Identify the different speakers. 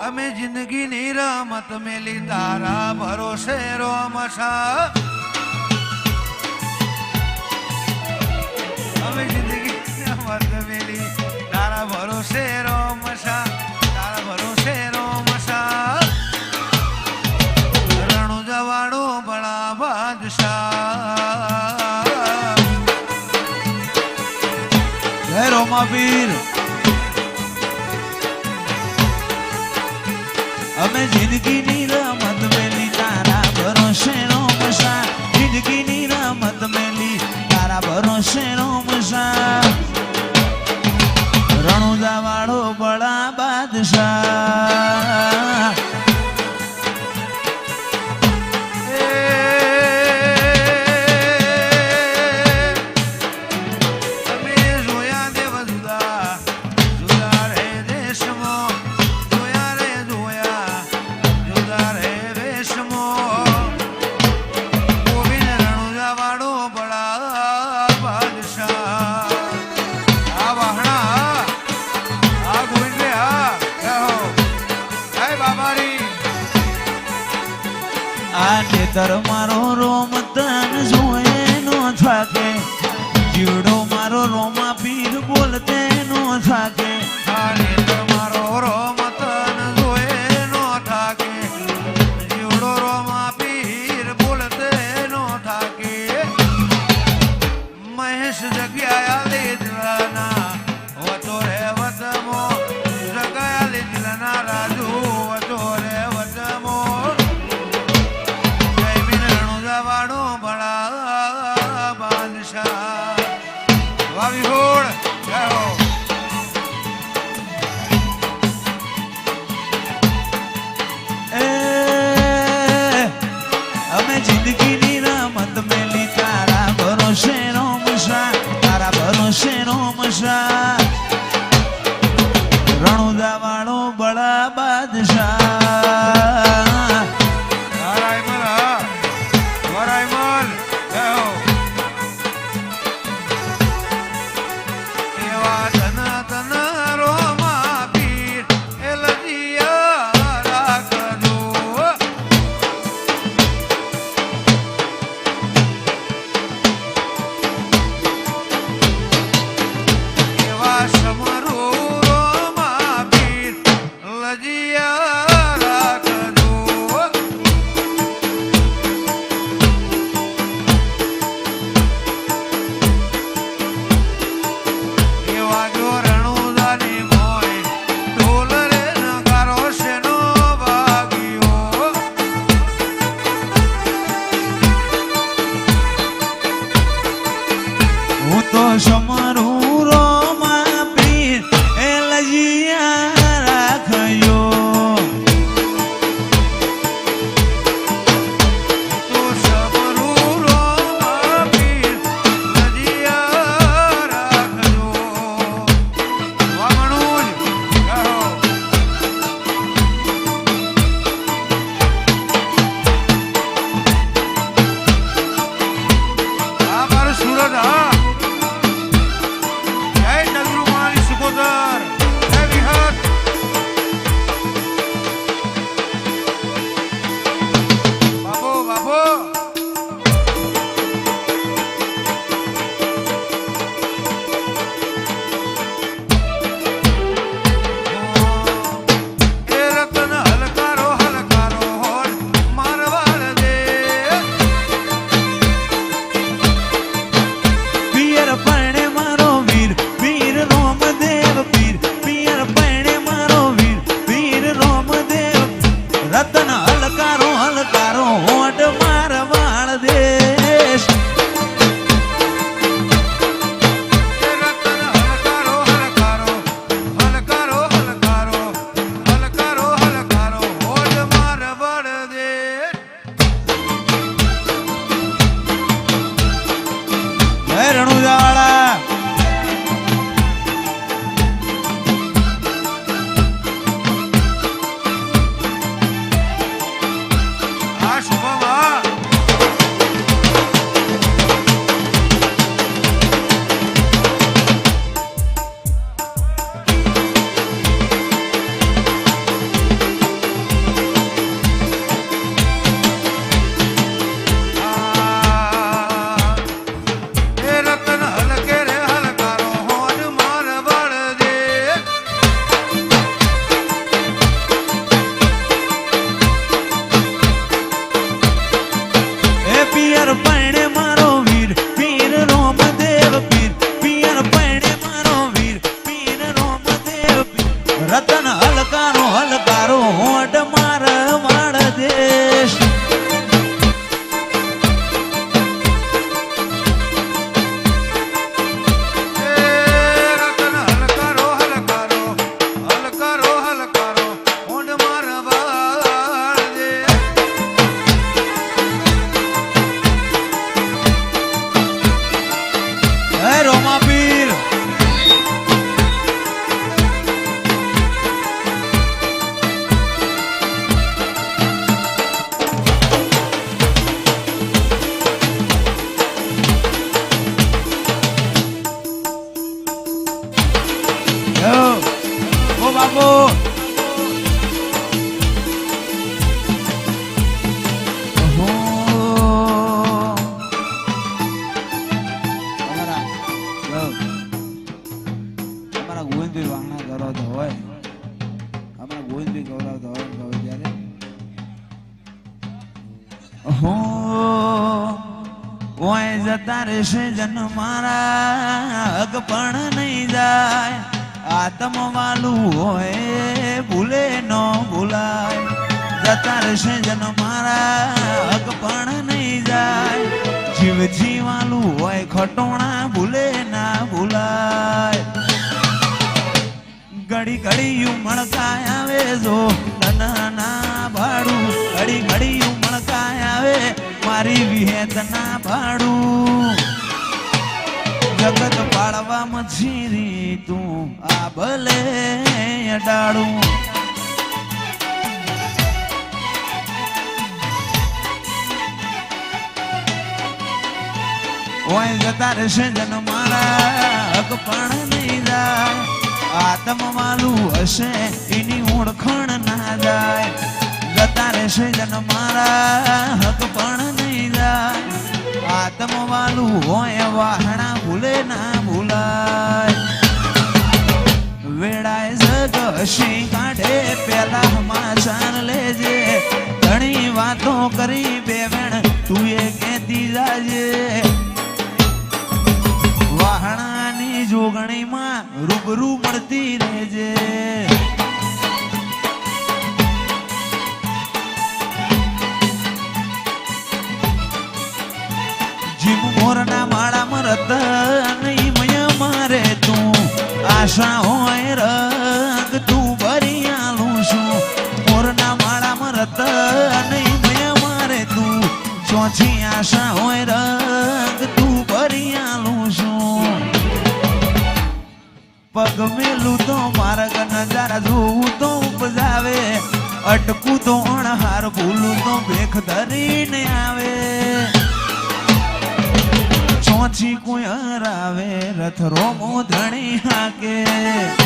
Speaker 1: અમે જિંદગીની રમત મેલી તારા ભરોસે રોમસા અમે જિંદગી રમત મેલી
Speaker 2: અમે જિંદગીની રમત મેલી તારા ભરોસે જિંદગીની રમત મેલી તારા
Speaker 1: para amar હો, ઓય જતા રહેશે જન મારા અગ પણ નહીં જાય. આત્મ વાલું હોય, ભૂલે ન ભૂલાય. જતા રહેશે જન મારા અગ પણ નહીં જાય. જીવ જીવાલું હોય, ખટોણા ભૂલે ના ભૂલાય. ઘડી ઘડી મણકાય આવે જો. મારી વિહેત ના ભાડું. જગત પાડવા મછીરી તું, આ ભલે અડાડું. ઓય જતા રહેશે મારા હક પણ નહીં જાય. આત્મ માલું હશે, એની ઓળખણ ના જાય. જતા રહેશે મારા હક પણ જાય આત્મ હોય વાહણા ભૂલે ના ભૂલાય. વેળાએ જગ હસી કાઢે, પેલા હમાસાન લેજે. ઘણી વાતો કરી બે વેણ તું એ કેતી જાજે. વાહણાની જોગણીમાં રૂબરૂ મળતી રહેજે. આશા રંગ, તું ભરી આલું છું. મોરના માળામાં રતન મય મારે તું. ચોથી આશા હોય રગ, તું ભરી આલું છું. પગ મેલું તો માર્ગ નજારા જોવું તો ઉપજાવે. અટકું તો અણહાર, ભૂલું તો ભેખ ધરીને આવે. ચોથી કોઈ હરાવે રથ રોમો ધણી હાકે.